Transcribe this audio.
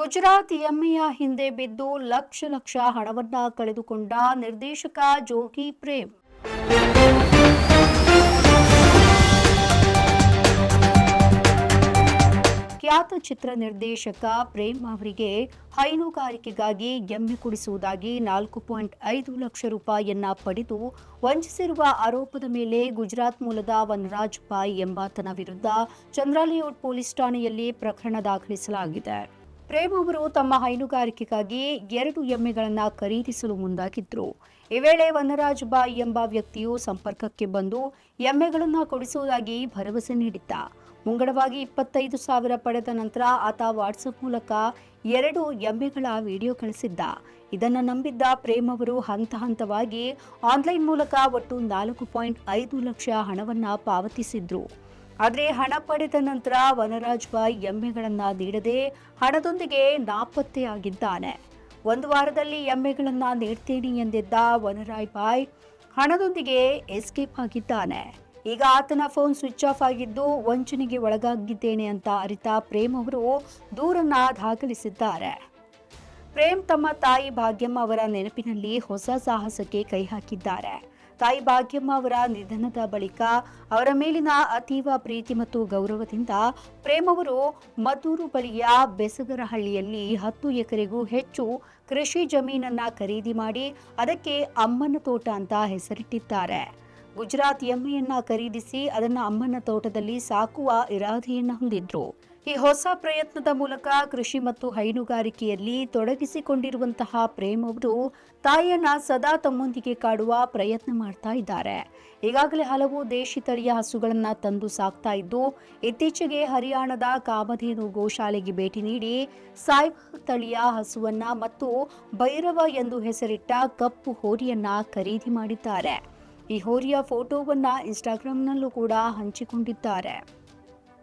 ಗುಜರಾತ್ ಎಮ್ಮೆಯ ಹಿಂದೆ ಬಿದ್ದು ಲಕ್ಷ ಲಕ್ಷ ಹಣವನ್ನ ಕಳೆದುಕೊಂಡ ನಿರ್ದೇಶಕ ಜೋಗಿ ಪ್ರೇಮ್. ಖ್ಯಾತ ಚಿತ್ರ ನಿರ್ದೇಶಕ ಪ್ರೇಮ್ ಅವರಿಗೆ ಹೈನುಗಾರಿಕೆಗಾಗಿ ಎಮ್ಮೆ ಕುಡಿಸುವುದಾಗಿ ನಾಲ್ಕು ಪಾಯಿಂಟ್ ಐದು ಲಕ್ಷ ರೂಪಾಯಿಯನ್ನ ಪಡೆದು ವಂಚಿಸಿರುವ ಆರೋಪದ ಮೇಲೆ ಗುಜರಾತ್ ಮೂಲದ ವನರಾಜ್ ಪಾಯ್ ಎಂಬಾತನ ವಿರುದ್ಧ ಚಂದ್ರಾಲಿಯೋಟ್ ಪೊಲೀಸ್ ಠಾಣೆಯಲ್ಲಿ ಪ್ರಕರಣ ದಾಖಲಿಸಲಾಗಿದೆ. ಪ್ರೇಮ್ ಅವರು ತಮ್ಮ ಹೈನುಗಾರಿಕೆಗಾಗಿ ಎರಡು ಎಮ್ಮೆಗಳನ್ನು ಖರೀದಿಸಲು ಮುಂದಾಗಿದ್ದರು ಈ ವೇಳೆ ವನರಾಜ್ ಬಾಯ್ ಎಂಬ ವ್ಯಕ್ತಿಯು ಸಂಪರ್ಕಕ್ಕೆ ಬಂದು ಎಮ್ಮೆಗಳನ್ನು ಕೊಡಿಸುವುದಾಗಿ ಭರವಸೆ ನೀಡಿದ್ದ. ಮುಂಗಡವಾಗಿ ಇಪ್ಪತ್ತೈದು ಸಾವಿರ ಪಡೆದ ನಂತರ ಆತ ವಾಟ್ಸಪ್ ಮೂಲಕ ಎರಡು ಎಮ್ಮೆಗಳ ವಿಡಿಯೋ ಕಳಿಸಿದ್ದ. ಇದನ್ನು ನಂಬಿದ್ದ ಪ್ರೇಮ್ ಅವರು ಹಂತ ಹಂತವಾಗಿ ಆನ್ಲೈನ್ ಮೂಲಕ ಒಟ್ಟು ನಾಲ್ಕು ಪಾಯಿಂಟ್ ಐದು ಲಕ್ಷ ಹಣವನ್ನು ಪಾವತಿಸಿದ್ರು. ಆದರೆ ಹಣ ಪಡೆದ ನಂತರ ವನರಾಜ್ ಬಾಯ್ ಎಮ್ಮೆಗಳನ್ನು ನೀಡದೆ ಹಣದೊಂದಿಗೆ ನಾಪತ್ತೆಯಾಗಿದ್ದಾನೆ ಒಂದು ವಾರದಲ್ಲಿ ಎಮ್ಮೆಗಳನ್ನು ನೀಡ್ತೀನಿ ಎಂದಿದ್ದ ವನರಾಯ್ ಬಾಯ್ ಹಣದೊಂದಿಗೆ ಎಸ್ಕೇಪ್ ಆಗಿದ್ದಾನೆ. ಈಗ ಆತನ ಫೋನ್ ಸ್ವಿಚ್ ಆಫ್ ಆಗಿದ್ದು ವಂಚನೆಗೆ ಒಳಗಾಗಿದ್ದೇನೆ ಅಂತ ಅರಿತ ಪ್ರೇಮ್ ಅವರು ದೂರನ್ನ ದಾಖಲಿಸಿದ್ದಾರೆ. ಪ್ರೇಮ್ ತಮ್ಮ ತಾಯಿ ಭಾಗ್ಯಮ್ಮ ಅವರ ನೆನಪಿನಲ್ಲಿ ಹೊಸ ಸಾಹಸಕ್ಕೆ ಕೈ ಹಾಕಿದ್ದಾರೆ. ತಾಯಿ ಭಾಗ್ಯಮ್ಮ ಅವರ ನಿಧನದ ಬಳಿಕ ಅವರ ಮೇಲಿನ ಅತೀವ ಪ್ರೀತಿ ಮತ್ತು ಗೌರವದಿಂದ ಪ್ರೇಮವರು ಮದ್ದೂರು ಬಳಿಯ ಬೆಸಗರಹಳ್ಳಿಯಲ್ಲಿ ಹತ್ತು ಎಕರೆಗೂ ಹೆಚ್ಚು ಕೃಷಿ ಜಮೀನನ್ನ ಖರೀದಿ ಮಾಡಿ ಅದಕ್ಕೆ ಅಮ್ಮನ ತೋಟ ಅಂತ ಹೆಸರಿಟ್ಟಿದ್ದಾರೆ. ಗುಜರಾತ್ ಎಮ್ಮೆಯನ್ನ ಖರೀದಿಸಿ ಅದನ್ನ ಅಮ್ಮನ ತೋಟದಲ್ಲಿ ಸಾಕುವ ಇರಾದೆಯನ್ನು ಹೊಂದಿದ್ರು. ಈ ಹೊಸ ಪ್ರಯತ್ನದ ಮೂಲಕ ಕೃಷಿ ಮತ್ತು ಹೈನುಗಾರಿಕೆಯಲ್ಲಿ ತೊಡಗಿಸಿಕೊಂಡಿರುವಂತಹ ಪ್ರೇಮ್ ಅವರು ತಾಯಿಯನ್ನ ಸದಾ ತಮ್ಮೊಂದಿಗೆ ಕಾಡುವ ಪ್ರಯತ್ನ ಮಾಡ್ತಾ ಇದ್ದಾರೆ. ಈಗಾಗಲೇ ಹಲವು ದೇಶಿ ತಳಿಯ ಹಸುಗಳನ್ನ ತಂದು ಸಾಕ್ತಾ ಇದ್ದು, ಇತ್ತೀಚೆಗೆ ಹರಿಯಾಣದ ಕಾಮಧೇನು ಗೋಶಾಲೆಗೆ ಭೇಟಿ ನೀಡಿ ಸಾಯಿಬ್ ತಳಿಯ ಹಸುವನ್ನ ಮತ್ತು ಭೈರವ ಎಂದು ಹೆಸರಿಟ್ಟ ಕಪ್ಪು ಹೋರಿಯನ್ನ ಖರೀದಿ ಮಾಡಿದ್ದಾರೆ. ಈ ಹೋರಿಯ ಫೋಟೋವನ್ನ ಇನ್ಸ್ಟಾಗ್ರಾಮ್ನಲ್ಲೂ ಕೂಡ ಹಂಚಿಕೊಂಡಿದ್ದಾರೆ.